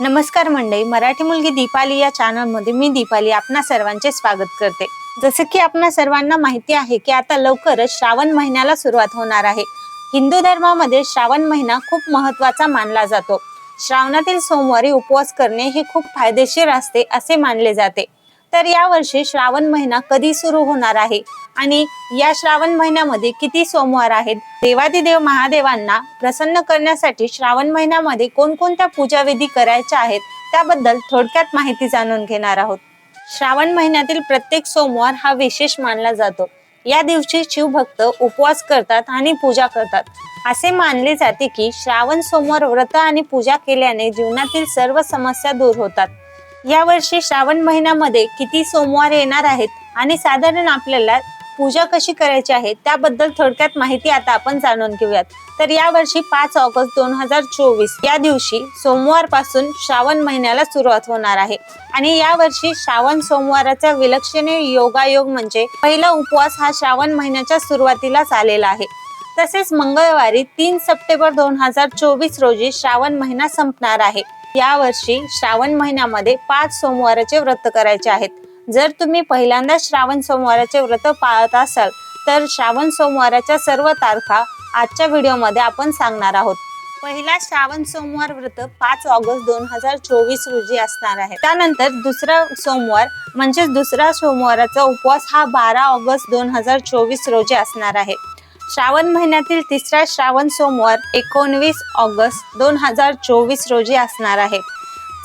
नमस्कार मंडळी मराठी मुलगी दीपाली या चॅनलमध्ये मी दीपाली आपणा सर्वांचे स्वागत करते. जसं की आपणा सर्वांना माहिती आहे की आता लवकरच श्रावण महिन्याला सुरुवात होणार आहे. हिंदू धर्मामध्ये श्रावण महिना खूप महत्त्वाचा मानला जातो. श्रावणातील सोमवारी उपवास करणे हे खूप फायदेशीर असते असे मानले जाते. तर यावर्षी श्रावण महिना कधी सुरू होणार आहे? आणि या श्रावण महिन्यामध्ये किती सोमवार आहेत? देवादिदेव महादेवांना प्रसन्न करण्यासाठी श्रावण महिन्यामध्ये कोणकोणत्या पूजाविधी करायच्या आहेत? त्याबद्दल थोडक्यात माहिती जाणून घेणार आहोत. श्रावण महिन्यातील प्रत्येक सोमवार हा विशेष मानला जातो. या दिवशी शिवभक्त उपवास करतात आणि पूजा करतात. असे मानले जाते की श्रावण सोमवार व्रत आणि पूजा केल्याने जीवनातील सर्व समस्या दूर होतात. या वर्षी श्रावण महिन्यामध्ये किती सोमवार येणार आहेत आणि साधारण आपल्याला पूजा कशी करायची आहे त्याबद्दल थोडक्यात माहिती आता आपण जाणून घेऊयात. तर यावर्षी पाच ऑगस्ट दोन हजार चोवीस या दिवशी सोमवारपासून श्रावण महिन्याला सुरुवात होणार आहे. आणि यावर्षी श्रावण सोमवाराचा विलक्षणीय योगायोग म्हणजे पहिला उपवास हा श्रावण महिन्याच्या सुरुवातीलाच आलेला आहे. तसेच मंगळवारी तीन सप्टेंबर दोन हजार चोवीस रोजी श्रावण महिना संपणार आहे. यावर्षी श्रावण महिन्यामध्ये पाच सोमवाराचे व्रत करायचे आहेत. जर तुम्ही पहिल्यांदा श्रावण सोमवाराचे व्रत पाळत असाल तर श्रावण सोमवाराच्या सर्व तारखा आजच्या व्हिडिओमध्ये आपण सांगणार आहोत. पहिला श्रावण सोमवार व्रत पाच ऑगस्ट दोन हजार चोवीस रोजी असणार आहे. त्यानंतर दुसरा सोमवार म्हणजेच दुसरा सोमवाराचा उपवास हा बारा ऑगस्ट दोन हजार चोवीस रोजी असणार आहे. श्रावण महिन्यातील तिसरा श्रावण सोमवार एकोणवीस ऑगस्ट दोन हजार चोवीस रोजी असणार आहे.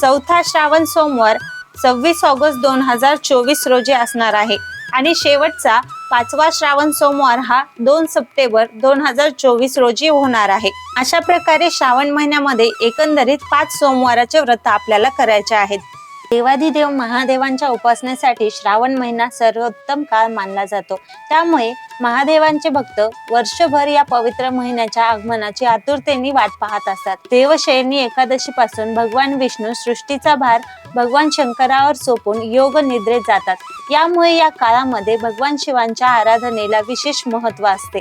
चौथा श्रावण सोमवार सव्वीस ऑगस्ट दोन हजार चोवीस रोजी असणार आहे. आणि शेवटचा पाचवा श्रावण सोमवार हा दोन सप्टेंबर दोन हजार चोवीस रोजी होणार आहे. अशा प्रकारे श्रावण महिन्यामध्ये एकंदरीत पाच सोमवाराचे व्रत आपल्याला करायचे आहेत. देवाधिदेव महादेवांच्या उपासनेसाठी श्रावण महिना सर्वोत्तम काळ मानला जातो. त्यामुळे महादेवांचे भक्त वर्षभर या पवित्र महिन्याच्या आगमनाची आतुरतेने वाट पाहत असतात. देवशयनी एकादशी पासून भगवान विष्णू सृष्टीचा भार भगवान शंकरावर सोपून योग निद्रेत जातात. यामुळे या काळामध्ये भगवान शिवांच्या आराधनेला विशेष महत्त्व असते.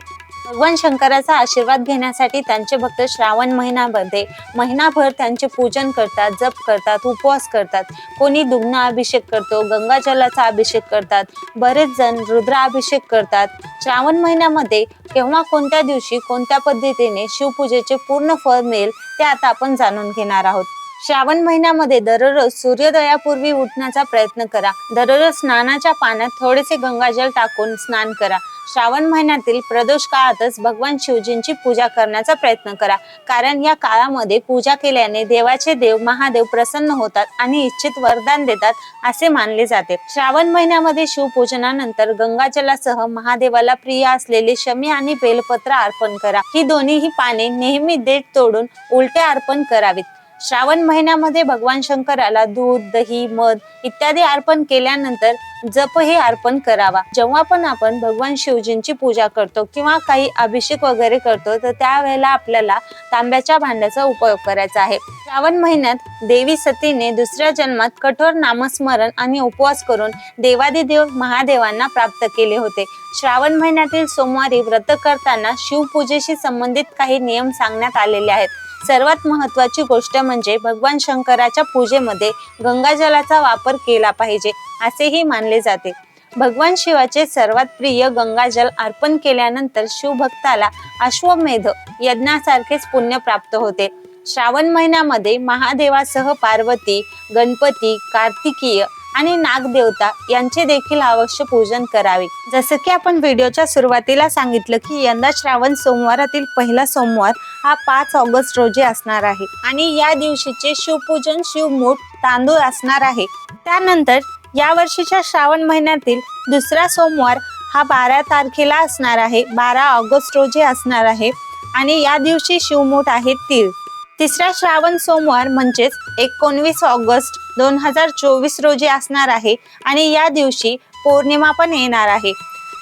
भगवान शंकराचा आशीर्वाद घेण्यासाठी त्यांचे भक्त श्रावण महिन्यामध्ये महिनाभर त्यांचे पूजन करतात जप करतात उपवास करतात. कोणी दुग्न अभिषेक करतो गंगाजलाचा अभिषेक करतात बरेच जण रुद्राभिषेक करतात. श्रावण महिन्यामध्ये केव्हा कोणत्या दिवशी कोणत्या पद्धतीने शिवपूजेचे पूर्ण फळ मिळेल ते आता आपण जाणून घेणार आहोत. श्रावण महिन्यामध्ये दररोज सूर्योदयापूर्वी उठण्याचा प्रयत्न करा. दररोज स्नानाच्या पाण्यात थोडेसे गंगाजल टाकून स्नान करा. श्रावण महिन्यातील प्रदोष काळातच भगवान शिवजींची पूजा करण्याचा प्रयत्न करा. कारण या काळामध्ये पूजा केल्याने देवाचे देव महादेव प्रसन्न होतात आणि इच्छित वरदान देतात असे मानले जाते. श्रावण महिन्यामध्ये शिवपूजनानंतर गंगाजलासह महादेवाला प्रिय असलेले शमी आणि बेलपत्र अर्पण करा. ही दोन्ही पाने नेहमी देठ तोडून उलटे अर्पण करावीत. श्रावण महिन्यामध्ये भगवान शंकराला दूध दही मध इत्यादी अर्पण केल्यानंतर जप हे अर्पण करावा. जेव्हा पण आपण भगवान शिवजींची पूजा करतो किंवा काही अभिषेक वगैरे करतो तर त्यावेळेला आपल्याला तांब्याच्या भांड्याचा उपयोग करायचा आहे. श्रावण महिन्यात देवी सतीने दुसऱ्या जन्मात कठोर नामस्मरण आणि उपवास करून देवादिदेव महादेवांना प्राप्त केले होते. श्रावण महिन्यातील सोमवारी व्रत करताना शिवपूजेशी संबंधित काही नियम सांगण्यात आलेले आहेत. सर्वात महत्वाची गोष्ट म्हणजे भगवान शंकराच्या पूजेमध्ये गंगाजलाचा वापर केला पाहिजे असेही मानले जाते. भगवान शिवाचे सर्वात प्रिय गंगाजल अर्पण केल्यानंतर शिवभक्ताला अश्वमेध यज्ञासारखेच पुण्य प्राप्त होते. श्रावण महिन्यामध्ये महादेवासह पार्वती गणपती कार्तिकीय आणि नागदेवता यांचे देखील अवश्य पूजन करावे. जसं की आपण व्हिडिओच्या सुरुवातीला सांगितलं की यंदा श्रावण सोमवारातील पहिला सोमवार हा पाच ऑगस्ट रोजी असणार आहे. आणि या दिवशीचे शिवपूजन शिवमूठ तांदूळ असणार आहे. त्यानंतर या वर्षीच्या श्रावण महिन्यातील दुसरा सोमवार हा बारा तारखेला असणार आहे. बारा ऑगस्ट रोजी असणार आहे. आणि या दिवशी शिवमूठ आहे तीळ. तिसरा श्रावण सोमवार म्हणजेच एकोणवीस ऑगस्ट दोन हजार चोवीस रोजी असणार आहे. आणि या दिवशी पौर्णिमा पण येणार आहे.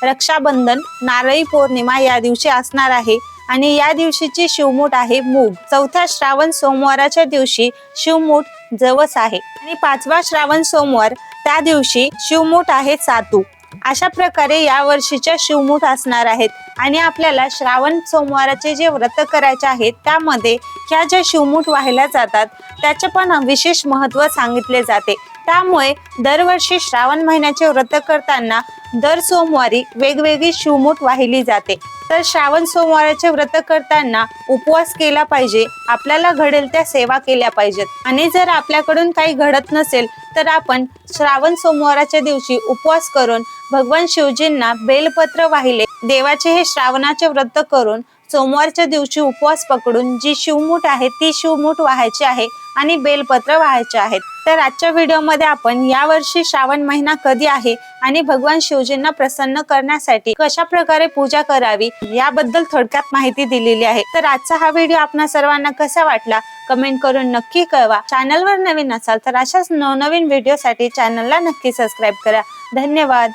रक्षाबंधन नारळी पौर्णिमा या दिवशी असणार आहे. आणि या दिवशीची शिवमूठ आहे मूग. चौथ्या श्रावण सोमवाराच्या दिवशी शिवमूठ जवस आहे. आणि पाचवा श्रावण सोमवार त्या दिवशी शिवमूठ आहे सातू. अशा प्रकारे या वर्षीच्या शिवमूठ असणार आहेत. आणि आपल्याला श्रावण सोमवाराचे जे व्रत करायचे आहेत त्यामध्ये ह्या ज्या शिवमुठ वाहिल्या जातात त्याचे पण विशेष महत्त्व सांगितले जाते. त्यामुळे दरवर्षी श्रावण महिन्याचे व्रत करताना दर सोमवारी वेगवेगळी शिवमुठ वाहिली जाते. तर श्रावण सोमवाराचे व्रत करताना उपवास केला पाहिजे आपल्याला घडेल त्या सेवा केल्या पाहिजेत. आणि जर आपल्याकडून काही घडत नसेल तर आपण श्रावण सोमवाराच्या दिवशी उपवास करून भगवान शिवजींना बेलपत्र वाहिले देवाचे हे श्रावणाचे व्रत करून सोमवारच्या दिवशी उपवास पकडून जी शिवमूठ आहे ती शिवमूठ व्हायची आहे आणि बेलपत्र व्हायचे आहेत. तर आजच्या व्हिडिओमध्ये आपण यावर्षी श्रावण महिना कधी आहे आणि भगवान शिवजींना प्रसन्न करण्यासाठी कशा प्रकारे पूजा करावी याबद्दल थोडक्यात माहिती दिलेली आहे. तर आजचा हा व्हिडिओ आपणा सर्वांना कसा वाटला कमेंट करून नक्की कळवा. चॅनलवर नवीन असाल तर अशाच नवनवीन व्हिडिओसाठी चॅनलला नक्की सबस्क्राईब करा. धन्यवाद.